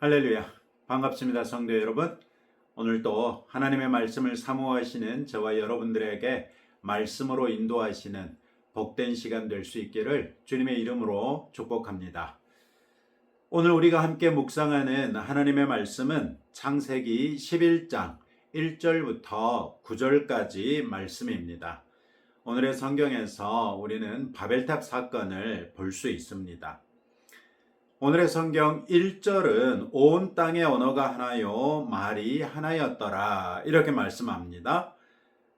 할렐루야. 반갑습니다. 성도 여러분. 오늘도 하나님의 말씀을 사모하시는 저와 여러분들에게 말씀으로 인도하시는 복된 시간 될 수 있기를 주님의 이름으로 축복합니다. 오늘 우리가 함께 묵상하는 하나님의 말씀은 창세기 11장 1절부터 9절까지 말씀입니다. 오늘의 성경에서 우리는 바벨탑 사건을 볼 수 있습니다. 오늘의 성경 1절은 온 땅의 언어가 하나요, 말이 하나였더라. 이렇게 말씀합니다.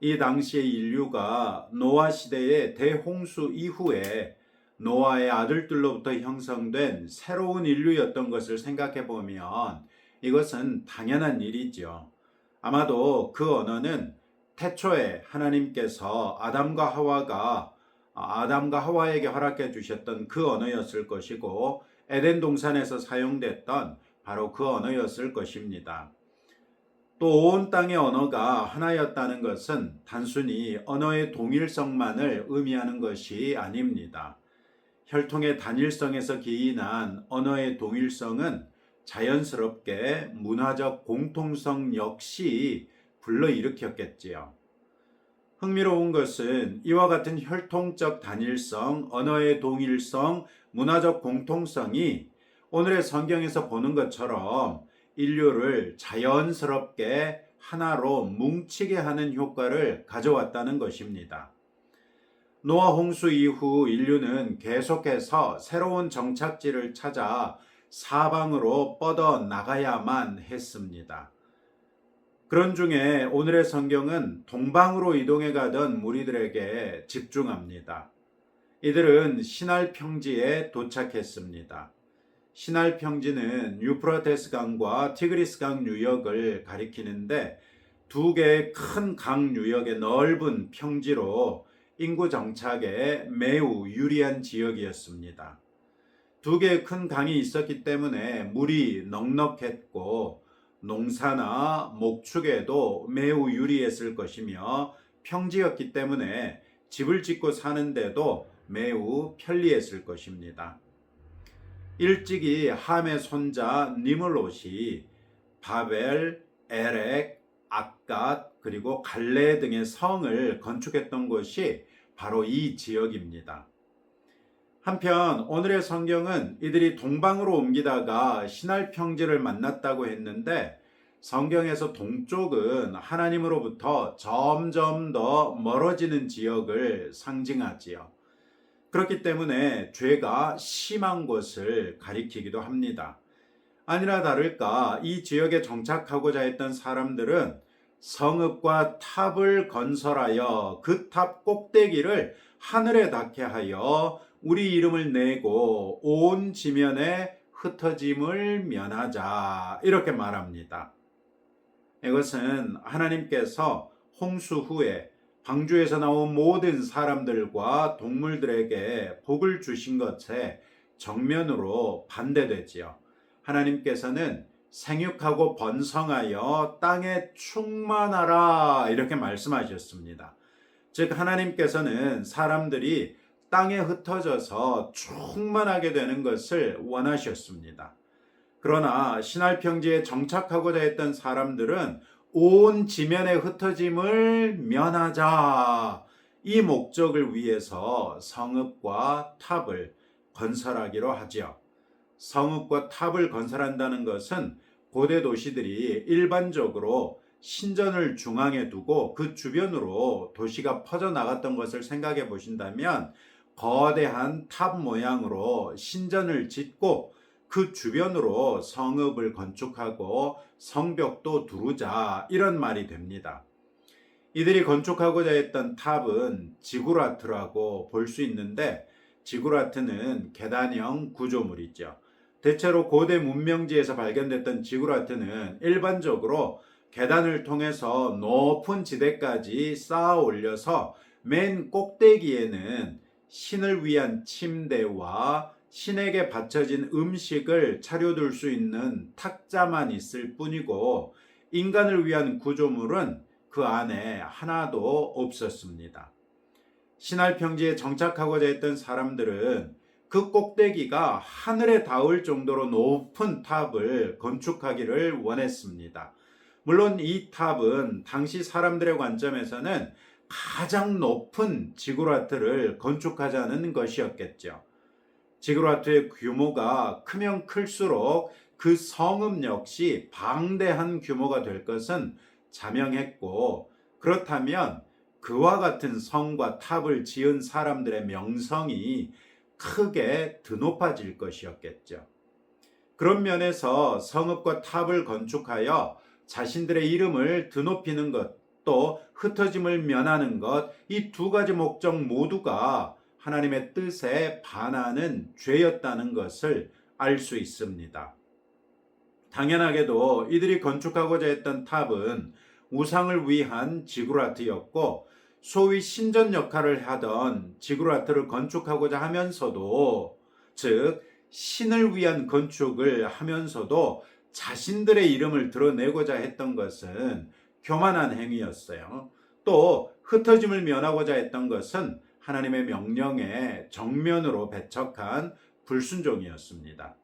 이 당시의 인류가 노아 시대의 대홍수 이후에 노아의 아들들로부터 형성된 새로운 인류였던 것을 생각해 보면 이것은 당연한 일이죠. 아마도 그 언어는 태초에 하나님께서 아담과 하와가 아담과 하와에게 허락해 주셨던 그 언어였을 것이고 에덴 동산에서 사용됐던 바로 그 언어였을 것입니다. 또 온 땅의 언어가 하나였다는 것은 단순히 언어의 동일성만을 의미하는 것이 아닙니다. 혈통의 단일성에서 기인한 언어의 동일성은 자연스럽게 문화적 공통성 역시 불러일으켰겠지요. 흥미로운 것은 이와 같은 혈통적 단일성, 언어의 동일성, 문화적 공통성이 오늘의 성경에서 보는 것처럼 인류를 자연스럽게 하나로 뭉치게 하는 효과를 가져왔다는 것입니다. 노아 홍수 이후 인류는 계속해서 새로운 정착지를 찾아 사방으로 뻗어 나가야만 했습니다. 그런 중에 오늘의 성경은 동방으로 이동해 가던 무리들에게 집중합니다. 이들은 신할 평지에 도착했습니다. 신할 평지는 유프라테스 강과 티그리스 강 유역을 가리키는데 두 개의 큰 강 유역의 넓은 평지로 인구 정착에 매우 유리한 지역이었습니다. 두 개의 큰 강이 있었기 때문에 물이 넉넉했고 농사나 목축에도 매우 유리했을 것이며 평지였기 때문에 집을 짓고 사는데도 매우 편리했을 것입니다. 일찍이 함의 손자 니물롯이 바벨, 에렉, 아갓 그리고 갈레 등의 성을 건축했던 곳이 바로 이 지역입니다. 한편 오늘의 성경은 이들이 동방으로 옮기다가 신할 평지를 만났다고 했는데 성경에서 동쪽은 하나님으로부터 점점 더 멀어지는 지역을 상징하지요. 그렇기 때문에 죄가 심한 곳을 가리키기도 합니다. 아니나 다를까 이 지역에 정착하고자 했던 사람들은 성읍과 탑을 건설하여 그 탑 꼭대기를 하늘에 닿게 하여 우리 이름을 내고 온 지면에 흩어짐을 면하자 이렇게 말합니다. 이것은 하나님께서 홍수 후에 방주에서 나온 모든 사람들과 동물들에게 복을 주신 것에 정면으로 반대되지요. 하나님께서는 생육하고 번성하여 땅에 충만하라 이렇게 말씀하셨습니다. 즉 하나님께서는 사람들이 땅에 흩어져서 충만하게 되는 것을 원하셨습니다. 그러나 신할 평지에 정착하고자 했던 사람들은 온 지면의 흩어짐을 면하자 이 목적을 위해서 성읍과 탑을 건설하기로 하지요. 성읍과 탑을 건설한다는 것은 고대 도시들이 일반적으로 신전을 중앙에 두고 그 주변으로 도시가 퍼져 나갔던 것을 생각해 보신다면 거대한 탑 모양으로 신전을 짓고 그 주변으로 성읍을 건축하고 성벽도 두르자 이런 말이 됩니다. 이들이 건축하고자 했던 탑은 지구라트라고 볼 수 있는데 지구라트는 계단형 구조물이죠. 대체로 고대 문명지에서 발견됐던 지구라트는 일반적으로 계단을 통해서 높은 지대까지 쌓아 올려서 맨 꼭대기에는 신을 위한 침대와 신에게 바쳐진 음식을 차려둘 수 있는 탁자만 있을 뿐이고 인간을 위한 구조물은 그 안에 하나도 없었습니다. 신할 평지에 정착하고자 했던 사람들은 그 꼭대기가 하늘에 닿을 정도로 높은 탑을 건축하기를 원했습니다. 물론 이 탑은 당시 사람들의 관점에서는 가장 높은 지구라트를 건축하자는 것이었겠죠. 지구라트의 규모가 크면 클수록 그 성읍 역시 방대한 규모가 될 것은 자명했고 그렇다면 그와 같은 성과 탑을 지은 사람들의 명성이 크게 드높아질 것이었겠죠. 그런 면에서 성읍과 탑을 건축하여 자신들의 이름을 드높이는 것, 또 흩어짐을 면하는 것, 이 두 가지 목적 모두가 하나님의 뜻에 반하는 죄였다는 것을 알 수 있습니다. 당연하게도 이들이 건축하고자 했던 탑은 우상을 위한 지구라트였고 소위 신전 역할을 하던 지구라트를 건축하고자 하면서도 즉 신을 위한 건축을 하면서도 자신들의 이름을 드러내고자 했던 것은 교만한 행위였어요. 또 흩어짐을 면하고자 했던 것은 하나님의 명령에 정면으로 배척한 불순종이었습니다.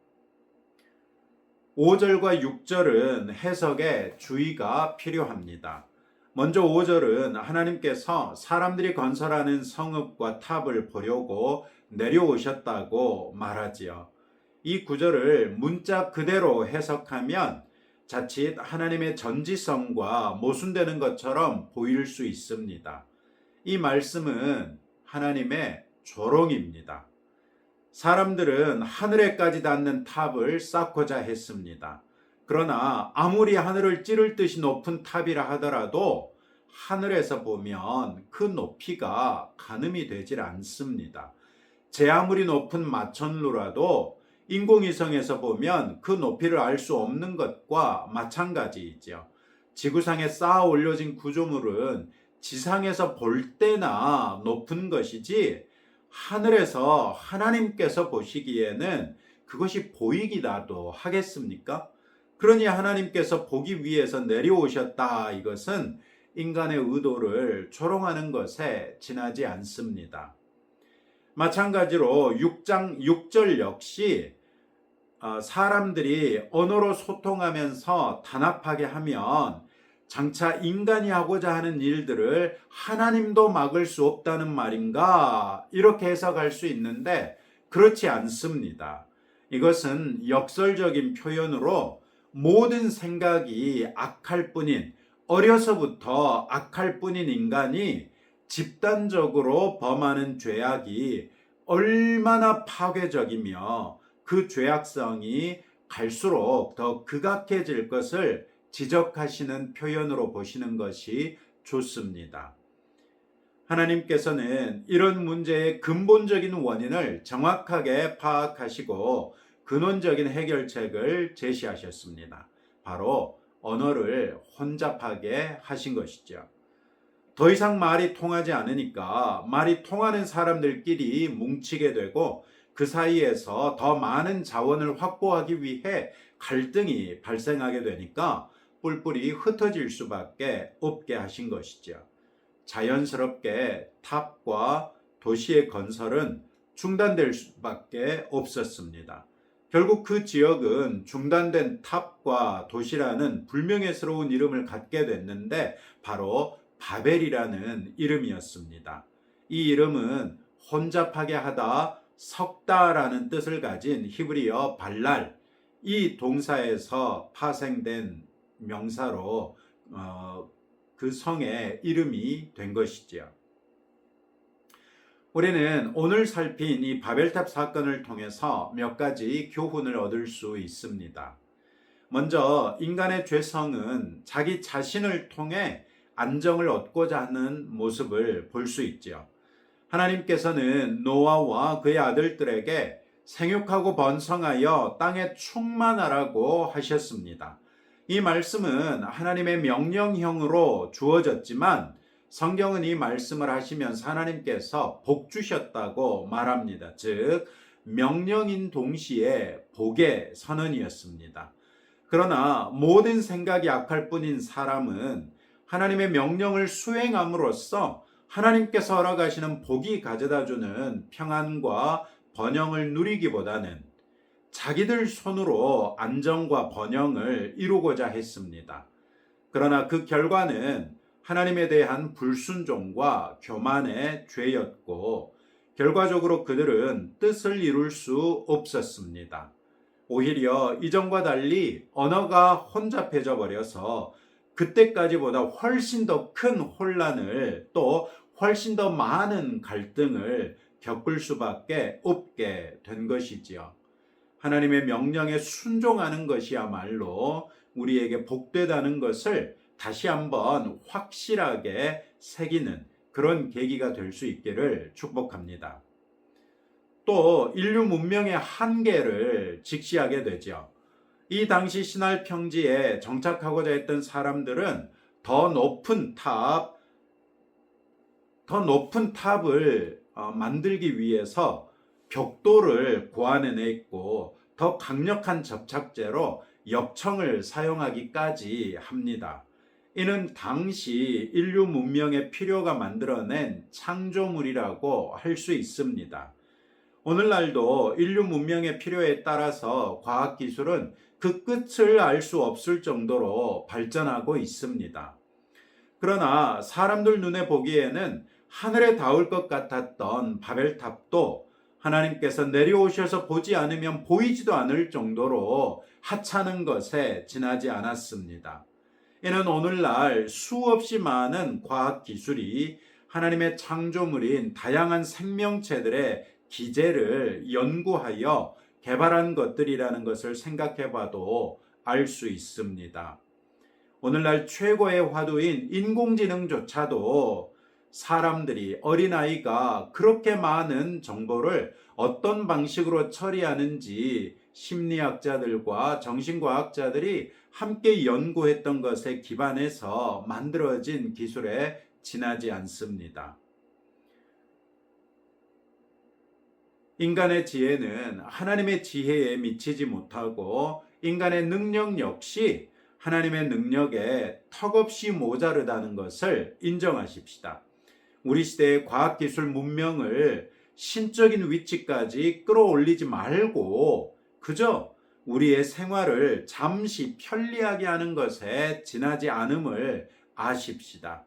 5절과 6절은 해석에 주의가 필요합니다. 먼저 5절은 하나님께서 사람들이 건설하는 성읍과 탑을 보려고 내려오셨다고 말하지요. 이 구절을 문자 그대로 해석하면 자칫 하나님의 전지성과 모순되는 것처럼 보일 수 있습니다. 이 말씀은 하나님의 조롱입니다. 사람들은 하늘에까지 닿는 탑을 쌓고자 했습니다. 그러나 아무리 하늘을 찌를 듯이 높은 탑이라 하더라도 하늘에서 보면 그 높이가 가늠이 되질 않습니다. 제 아무리 높은 마천루라도 인공위성에서 보면 그 높이를 알 수 없는 것과 마찬가지이죠. 지구상에 쌓아 올려진 구조물은 지상에서 볼 때나 높은 것이지 하늘에서 하나님께서 보시기에는 그것이 보이기라도 하겠습니까? 그러니 하나님께서 보기 위해서 내려오셨다. 이것은 인간의 의도를 조롱하는 것에 지나지 않습니다. 마찬가지로 6장 6절 역시 어, 사람들이 언어로 소통하면서 단합하게 하면 장차 인간이 하고자 하는 일들을 하나님도 막을 수 없다는 말인가? 이렇게 해석할 수 있는데 그렇지 않습니다. 이것은 역설적인 표현으로 모든 생각이 악할 뿐인 어려서부터 악할 뿐인 인간이 집단적으로 범하는 죄악이 얼마나 파괴적이며 그 죄악성이 갈수록 더 극악해질 것을 지적하시는 표현으로 보시는 것이 좋습니다. 하나님께서는 이런 문제의 근본적인 원인을 정확하게 파악하시고 근원적인 해결책을 제시하셨습니다. 바로 언어를 혼잡하게 하신 것이죠. 더 이상 말이 통하지 않으니까 말이 통하는 사람들끼리 뭉치게 되고 그 사이에서 더 많은 자원을 확보하기 위해 갈등이 발생하게 되니까 뿔뿔이 흩어질 수밖에 없게 하신 것이죠. 자연스럽게 탑과 도시의 건설은 중단될 수밖에 없었습니다. 결국 그 지역은 중단된 탑과 도시라는 불명예스러운 이름을 갖게 됐는데 바로 바벨이라는 이름이었습니다. 이 이름은 혼잡하게 하다, 섞다라는 뜻을 가진 히브리어 발랄 이 동사에서 파생된 명사로 어, 그 성의 이름이 된 것이지요. 우리는 오늘 살핀 이 바벨탑 사건을 통해서 몇 가지 교훈을 얻을 수 있습니다. 먼저 인간의 죄성은 자기 자신을 통해 안정을 얻고자 하는 모습을 볼 수 있지요. 하나님께서는 노아와 그의 아들들에게 생육하고 번성하여 땅에 충만하라고 하셨습니다. 이 말씀은 하나님의 명령형으로 주어졌지만 성경은 이 말씀을 하시면서 하나님께서 복 주셨다고 말합니다. 즉, 명령인 동시에 복의 선언이었습니다. 그러나 모든 생각이 악할 뿐인 사람은 하나님의 명령을 수행함으로써 하나님께서 허락하시는 복이 가져다 주는 평안과 번영을 누리기보다는 자기들 손으로 안정과 번영을 이루고자 했습니다. 그러나 그 결과는 하나님에 대한 불순종과 교만의 죄였고 결과적으로 그들은 뜻을 이룰 수 없었습니다. 오히려 이전과 달리 언어가 혼잡해져 버려서 그때까지보다 훨씬 더 큰 혼란을 또 훨씬 더 많은 갈등을 겪을 수밖에 없게 된 것이지요. 하나님의 명령에 순종하는 것이야말로 우리에게 복되다는 것을 다시 한번 확실하게 새기는 그런 계기가 될 수 있기를 축복합니다. 또 인류 문명의 한계를 직시하게 되죠. 이 당시 신할 평지에 정착하고자 했던 사람들은 더 높은 탑, 더 높은 탑을 어, 만들기 위해서 벽돌을 고안해냈고 더 강력한 접착제로 역청을 사용하기까지 합니다. 이는 당시 인류 문명의 필요가 만들어낸 창조물이라고 할 수 있습니다. 오늘날도 인류 문명의 필요에 따라서 과학기술은 그 끝을 알 수 없을 정도로 발전하고 있습니다. 그러나 사람들 눈에 보기에는 하늘에 닿을 것 같았던 바벨탑도 하나님께서 내려오셔서 보지 않으면 보이지도 않을 정도로 하찮은 것에 지나지 않았습니다. 이는 오늘날 수없이 많은 과학 기술이 하나님의 창조물인 다양한 생명체들의 기제를 연구하여 개발한 것들이라는 것을 생각해 봐도 알 수 있습니다. 오늘날 최고의 화두인 인공지능조차도 사람들이 어린아이가 그렇게 많은 정보를 어떤 방식으로 처리하는지 심리학자들과 정신과학자들이 함께 연구했던 것에 기반해서 만들어진 기술에 지나지 않습니다. 인간의 지혜는 하나님의 지혜에 미치지 못하고 인간의 능력 역시 하나님의 능력에 턱없이 모자르다는 것을 인정하십시다. 우리 시대의 과학기술 문명을 신적인 위치까지 끌어올리지 말고 그저 우리의 생활을 잠시 편리하게 하는 것에 지나지 않음을 아십시다.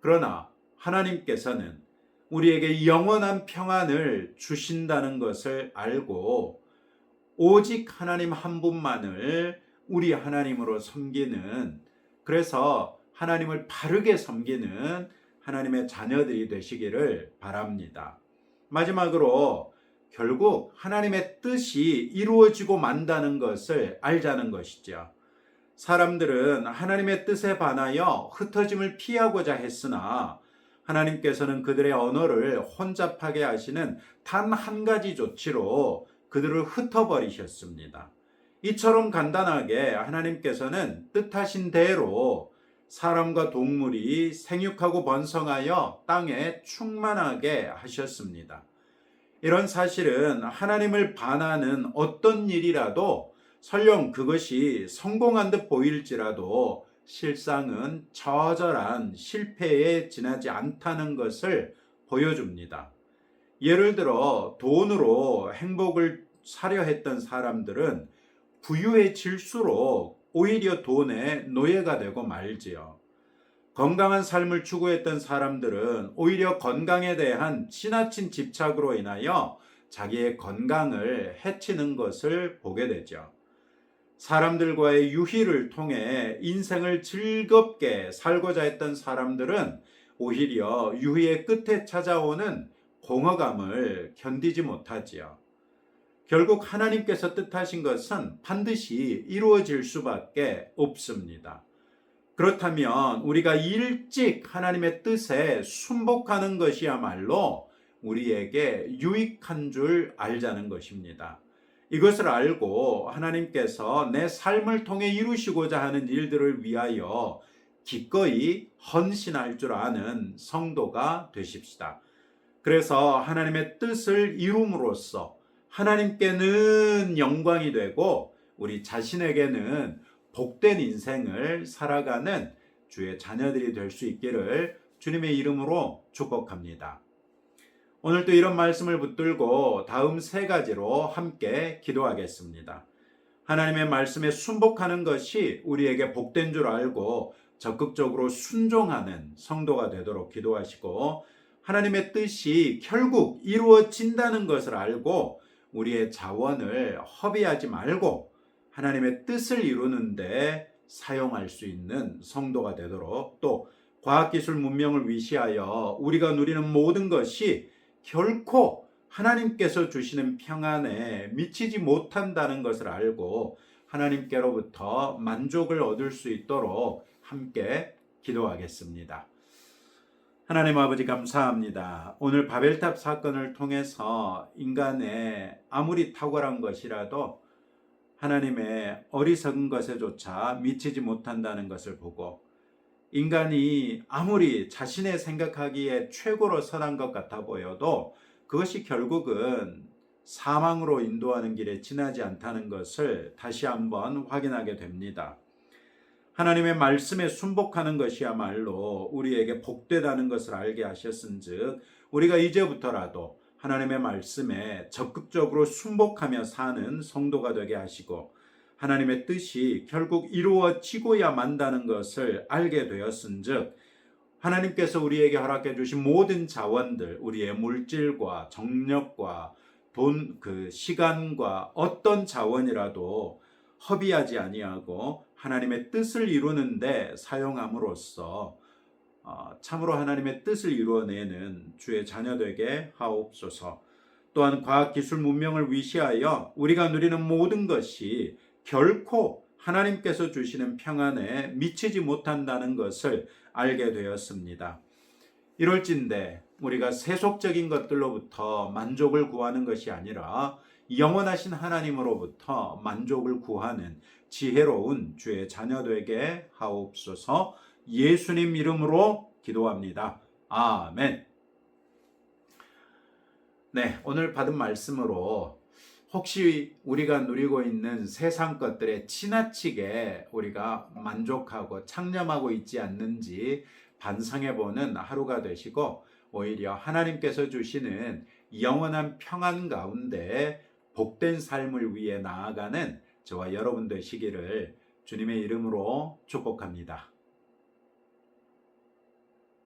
그러나 하나님께서는 우리에게 영원한 평안을 주신다는 것을 알고 오직 하나님 한 분만을 우리 하나님으로 섬기는 그래서 하나님을 바르게 섬기는 하나님의 자녀들이 되시기를 바랍니다. 마지막으로 결국 하나님의 뜻이 이루어지고 만다는 것을 알자는 것이죠. 사람들은 하나님의 뜻에 반하여 흩어짐을 피하고자 했으나 하나님께서는 그들의 언어를 혼잡하게 하시는 단 한 가지 조치로 그들을 흩어버리셨습니다. 이처럼 간단하게 하나님께서는 뜻하신 대로 사람과 동물이 생육하고 번성하여 땅에 충만하게 하셨습니다. 이런 사실은 하나님을 반하는 어떤 일이라도 설령 그것이 성공한 듯 보일지라도 실상은 처절한 실패에 지나지 않다는 것을 보여줍니다. 예를 들어 돈으로 행복을 사려 했던 사람들은 부유해질수록 오히려 돈의 노예가 되고 말지요. 건강한 삶을 추구했던 사람들은 오히려 건강에 대한 지나친 집착으로 인하여 자기의 건강을 해치는 것을 보게 되죠. 사람들과의 유희를 통해 인생을 즐겁게 살고자 했던 사람들은 오히려 유희의 끝에 찾아오는 공허감을 견디지 못하지요. 결국 하나님께서 뜻하신 것은 반드시 이루어질 수밖에 없습니다. 그렇다면 우리가 일찍 하나님의 뜻에 순복하는 것이야말로 우리에게 유익한 줄 알자는 것입니다. 이것을 알고 하나님께서 내 삶을 통해 이루시고자 하는 일들을 위하여 기꺼이 헌신할 줄 아는 성도가 되십시다. 그래서 하나님의 뜻을 이룸으로써 하나님께는 영광이 되고 우리 자신에게는 복된 인생을 살아가는 주의 자녀들이 될 수 있기를 주님의 이름으로 축복합니다. 오늘도 이런 말씀을 붙들고 다음 세 가지로 함께 기도하겠습니다. 하나님의 말씀에 순복하는 것이 우리에게 복된 줄 알고 적극적으로 순종하는 성도가 되도록 기도하시고 하나님의 뜻이 결국 이루어진다는 것을 알고 우리의 자원을 허비하지 말고 하나님의 뜻을 이루는데 사용할 수 있는 성도가 되도록 또 과학기술 문명을 위시하여 우리가 누리는 모든 것이 결코 하나님께서 주시는 평안에 미치지 못한다는 것을 알고 하나님께로부터 만족을 얻을 수 있도록 함께 기도하겠습니다. 하나님 아버지 감사합니다. 오늘 바벨탑 사건을 통해서 인간의 아무리 탁월한 것이라도 하나님의 어리석은 것에조차 미치지 못한다는 것을 보고 인간이 아무리 자신의 생각하기에 최고로 선한 것 같아 보여도 그것이 결국은 사망으로 인도하는 길에 지나지 않다는 것을 다시 한번 확인하게 됩니다. 하나님의 말씀에 순복하는 것이야말로 우리에게 복되다는 것을 알게 하셨은즉 우리가 이제부터라도 하나님의 말씀에 적극적으로 순복하며 사는 성도가 되게 하시고 하나님의 뜻이 결국 이루어지고야 만다는 것을 알게 되었은즉 하나님께서 우리에게 허락해 주신 모든 자원들 우리의 물질과 정력과 돈 그 시간과 어떤 자원이라도 허비하지 아니하고 하나님의 뜻을 이루는데 사용함으로써 어, 참으로 하나님의 뜻을 이루어내는 주의 자녀되게 하옵소서. 또한 과학기술 문명을 위시하여 우리가 누리는 모든 것이 결코 하나님께서 주시는 평안에 미치지 못한다는 것을 알게 되었습니다. 이럴진데 우리가 세속적인 것들로부터 만족을 구하는 것이 아니라 영원하신 하나님으로부터 만족을 구하는 지혜로운 주의 자녀 되게 하옵소서 예수님 이름으로 기도합니다. 아멘. 네, 오늘 받은 말씀으로 혹시 우리가 누리고 있는 세상 것들에 지나치게 우리가 만족하고 창념하고 있지 않는지 반성해 보는 하루가 되시고 오히려 하나님께서 주시는 영원한 평안 가운데 복된 삶을 위해 나아가는 저와 여러분 되시기를 주님의 이름으로 축복합니다.